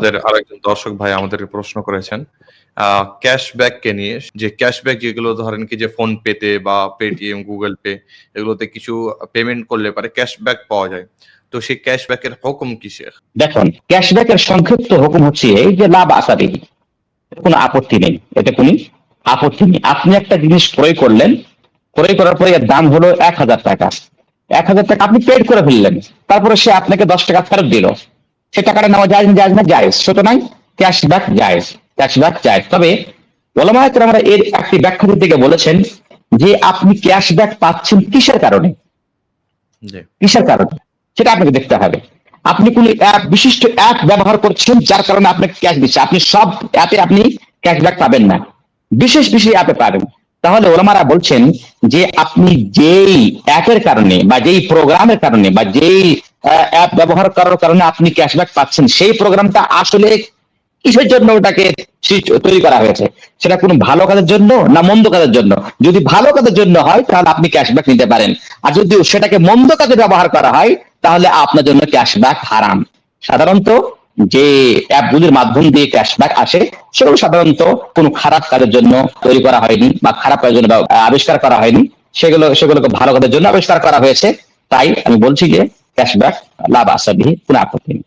আমাদের আরেকজন দর্শক ভাই আমাদের প্রশ্ন করেছেন ক্যাশব্যাক কে নিয়ে। যে ক্যাশব্যাক যেগুলো ধরেন কি যে ফোন পেতে বা পেটিএম গুগল পে এগুলোতে কিছু পেমেন্ট করলে পারে ক্যাশব্যাক পাওয়া যায়। তো সেই হুকুম ক্যাশব্যাকের সংক্ষিপ্ত হুকুম হচ্ছে এই যে লাভ আসাদি। কোনো আপত্তি নেই, এতে কোনো আপত্তি নেই। আপনি একটা জিনিস ক্রয় করলেন, ক্রয় করার পরে এর দাম হলো এক হাজার টাকা। এক হাজার টাকা আপনি পেড করে ফেললেন, তারপরে সে আপনাকে দশ টাকা ফেরত দিল। সে টাকাটা নেওয়া যায় না যায় না যায়। সুতরাং ক্যাশব্যাক যায় ক্যাশব্যাক যায়। তবে ওলামায়কের আমরা এর একটি ব্যাখ্যা দিকে বলেছেন যে আপনি ক্যাশব্যাক পাচ্ছেন কিসের কারণে? কিসের কারণে? সেটা আপনাকে দেখতে হবে। আপনি কোন অ্যাপ বিশিষ্ট অ্যাপ ব্যবহার করছেন যার কারণে আপনাকে ক্যাশ দিচ্ছে। আপনি সব অ্যাপে আপনি ক্যাশব্যাক পাবেন না। বিশেষ বিশেষ অ্যাপে পাবেন। তাহলে ওলামারা বলছেন যে আপনি যেই অ্যাপের কারণে বা যেই প্রোগ্রামের কারণে বা যেই অ্যাপ ব্যবহার করার কারণে আপনি ক্যাশব্যাক পাচ্ছেন। সেই প্রোগ্রামটা আসলে কিসের জন্য ওটাকে তৈরি করা হয়েছে? সেটা কোনো ভালো কাজের জন্য না মন্দ কাজের জন্য? যদি ভালো কাজের জন্য হয়, তাহলে আপনি ক্যাশব্যাক নিতে পারেন। আর যদি সেটাকে মন্দ কাজে ব্যবহার করা হয়, তাহলে আপনার জন্য ক্যাশব্যাক হারাম। সাধারণত যে অ্যাপগুলির মাধ্যম দিয়ে ক্যাশব্যাক আসে, সেগুলো সাধারণত কোনো খারাপ কাজের জন্য তৈরি করা হয়নি বা খারাপ কাজের জন্য আবিষ্কার করা হয়নি। সেগুলো সেগুলোকে ভালো কাজের জন্য আবিষ্কার করা হয়েছে। তাই আমি বলছি যে ক্যাশব্যাক লাভ আসাবি কোনো আপত্তি নেই